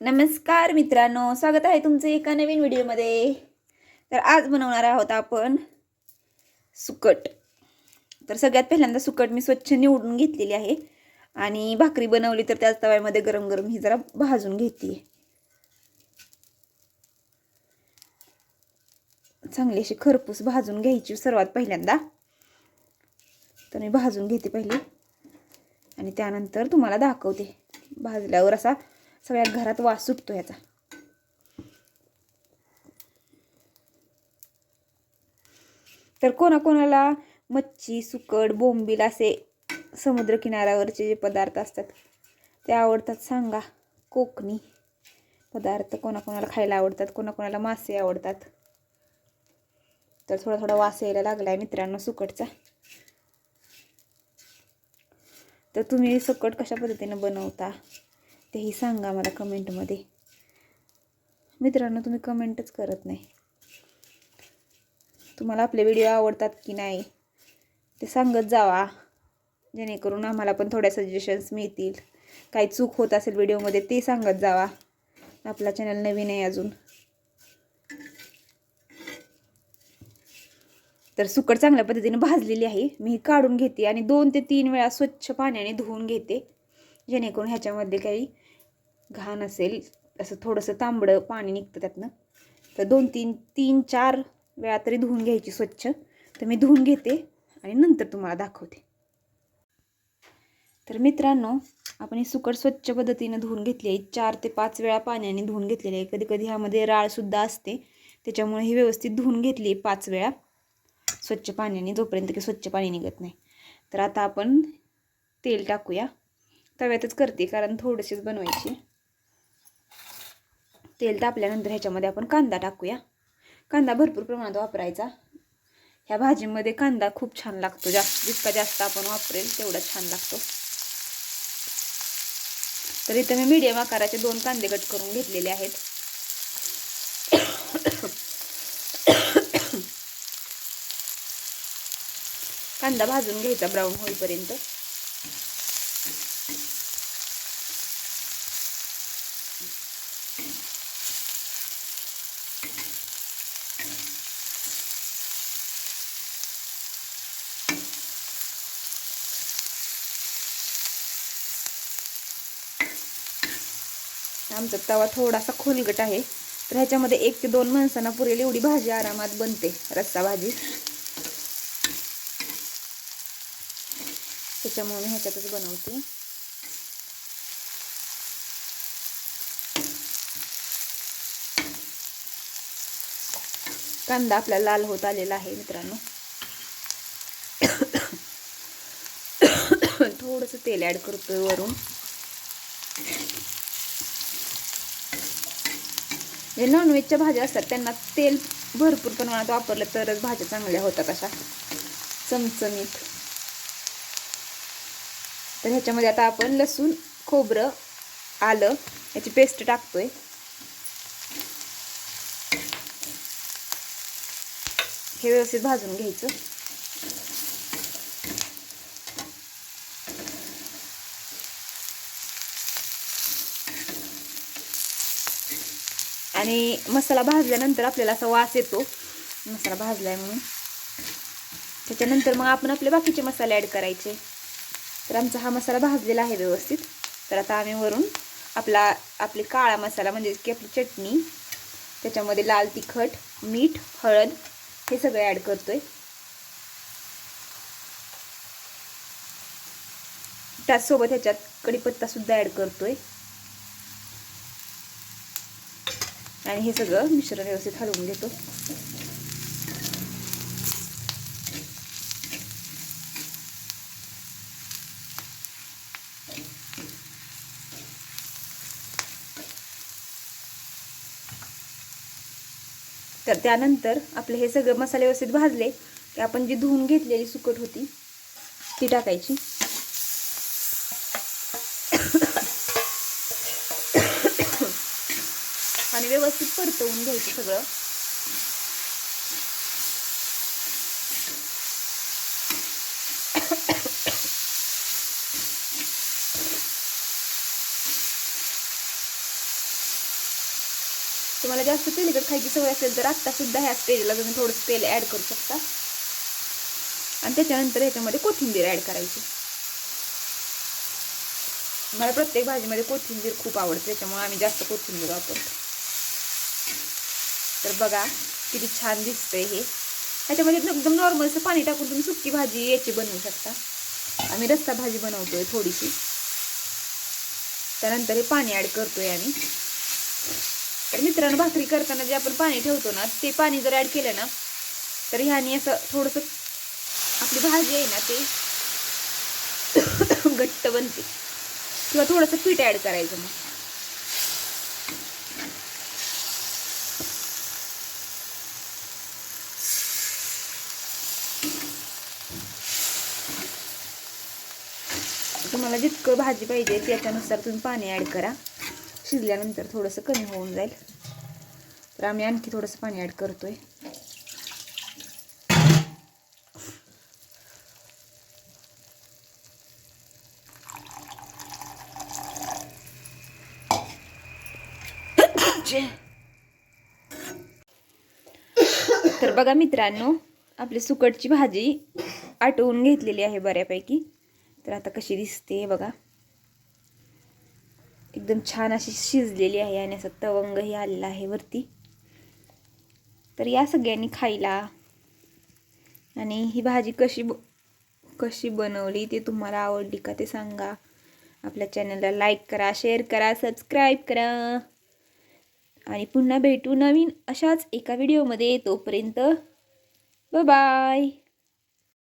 नमस्कार मित्रांनो स्वागत आहे तुमचं एका नवीन व्हिडिओमध्ये. तर आज बनवणार आहोत आपण सुकट. तर सगळ्यात पहिल्यांदा सुकट मी स्वच्छ निवडून घेतलेली आहे. आणि भाकरी बनवली तर त्याच तव्यामध्ये गरम गरम ही जरा भाजून घेते. चांगली अशी खरपूस भाजून घ्यायची सर्वात पहिल्यांदा. तर मी भाजून घेते पहिले. आणि त्यानंतर तुम्हाला दाखवते. भाजल्यावर असा सगळ्या घरात वास सुटतो याचा. तर कोणाकोणाला मच्छी सुकट बोंबील असे समुद्रकिनाऱ्यावरचे जे पदार्थ असतात ते आवडतात सांगा. कोकणी पदार्थ कोणाकोणाला खायला आवडतात कोणाकोणाला मासे आवडतात. तर थोडा थोडा वास यायला लागला आहे मित्रांनो सुकटचा. तर तुम्ही सुकट कशा पद्धतीनं बनवता? तेही सांगा मला कमेंटमध्ये. मित्रांनो तुम्ही कमेंटच करत नाही. तुम्हाला आपले व्हिडिओ आवडतात की नाही ते सांगत जावा. जेणेकरून आम्हाला पण थोड्या सजेशन्स मिळतील. काही चूक होत असेल व्हिडिओमध्ये ते सांगत जावा. आपला चॅनल नवीन आहे अजून. तर सुकट चांगल्या पद्धतीने भाजलेली आहे. मी काढून घेते आणि दोन ते तीन वेळा स्वच्छ पाण्याने धुवून घेते. जेणेकरून ह्याच्यामध्ये काही घाण असेल असं थोडंसं तांबडं पाणी निघतं त्यातनं. तर दोन तीन तीन चार वेळा तरी धुवून घ्यायची स्वच्छ. तर मी धुवून घेते आणि नंतर तुम्हाला दाखवते. तर मित्रांनो आपण ही सुकट स्वच्छ पद्धतीनं धुवून घेतली आहे. चार ते पाच वेळा पाण्याने धुवून घेतलेली आहे. कधी कधी ह्यामध्ये राळसुद्धा असते. त्याच्यामुळे ही व्यवस्थित धुवून घेतली आहे पाच वेळा. स्वच्छ पाण्याने जोपर्यंत की स्वच्छ पाणी निघत नाही. तर आता आपण तेल टाकूया. तव्यातच करते कारण थोडीशीच बनवायची. तेल तापल्यानंतर ह्याच्यामध्ये आपण कांदा टाकूया. कांदा भरपूर प्रमाणात वापरायचा. ह्या भाजीमध्ये कांदा खूप छान लागतो. जास्त जितका जास्त आपण वापरेल तेवढा छान लागतो. तर इथं मी मीडियम आकाराचे दोन कांदे कट करून घेतलेले आहेत. कांदा भाजून घ्यायचा ब्राऊन होईपर्यंत. आमचा तवा थोडासा खोलगट आहे. तर ह्याच्यामध्ये एक ते दोन माणसांना पुरेल एवढी भाजी आरामात बनते रस्सा भाजी. त्याच्यामुळे मी ह्याच्यातच बनवते. कांदा आपला लाल होत आलेला आहे मित्रांनो. थोडस तेल ऍड करतोय वरून. जे नॉनव्हेजच्या भाज्या असतात त्यांना तेल भरपूर प्रमाणात वापरलं तरच भाज्या चांगल्या होतात अशा. चमचमीत. तर ह्याच्यामध्ये आता आपण लसूण खोबरं आलं याची पेस्ट टाकतोय. हे व्यवस्थित भाजून घ्यायचं. आणि मसाला भाजल्यानंतर आपल्याला असा वास येतो. मसाला भाजला आहे म्हणून. त्याच्यानंतर मग आपण आपले बाकीचे मसाले ॲड करायचे. तर आमचा हा मसाला भाजलेला आहे व्यवस्थित. तर आता आम्ही वरून आपला आपली काळा मसाला म्हणजे की आपली चटणी त्याच्यामध्ये लाल तिखट मीठ हळद हे सगळं ॲड करतोय. त्याचसोबत ह्याच्यात कढीपत्तासुद्धा ॲड करतो आहे आणि हे सगळं मिश्रण व्यवस्थित हलवून घेतो. तर त्यानंतर आपले हे सगळे मसाले व्यवस्थित भाजले की आपण जी धुवून घेतलेली सुकट होती ती टाकायची. आणि व्यवस्थित परतवून घ्यायचं सगळं. तुम्हाला जास्त तेलकट खायची सवय असेल तर आत्तासुद्धा ह्या स्टेजला तुम्ही थोडंसं तेल ॲड करू शकता. आणि त्याच्यानंतर ह्याच्यामध्ये कोथिंबीर ॲड करायची. मला प्रत्येक भाजीमध्ये कोथिंबीर खूप आवडते त्याच्यामुळे आम्ही जास्त कोथिंबीर वापरतो. तर बघा किती छान दिसतंय हे. ह्याच्यामध्ये एकदम नॉर्मलचं पाणी टाकून तुम्ही सुकी भाजी याची बनवू शकता. आम्ही रस्सा भाजी बनवतोय थोडीशी. त्यानंतर हे पाणी ॲड करतोय आम्ही. तर मित्रांनो भाकरी करताना जे आपण पाणी ठेवतो ना ते पाणी जर ॲड केलं ना तर ह्याने असं थोडंसं आपली भाजी आहे ना ते घट्ट बनते. किंवा थोडंसं पीठ ॲड करायचं मग. तुम्हाला जितकं भाजी पाहिजे त्याच्यानुसार तुम्ही पाणी ॲड करा. शिजल्यानंतर थोडंसं कमी होऊन जाईल. तर आम्ही आणखी थोडंसं पाणी ॲड करतो आहे तर बघा मित्रांनो आपली सुकटची भाजी आटवून घेतलेली आहे बऱ्यापैकी. तर आता कशी दिसते बघा. एकदम छान अशी शिजलेली आहे आणि असं तवंगही आलेला आहे वरती. तर या सगळ्यांनी खायला. आणि ही भाजी कशी ब कशी बनवली ते तुम्हाला आवडली का ते सांगा. आपल्या चॅनलला लाईक करा शेअर करा सबस्क्राईब करा. आणि पुन्हा भेटू नवीन अशाच एका व्हिडिओमध्ये. तोपर्यंत बाय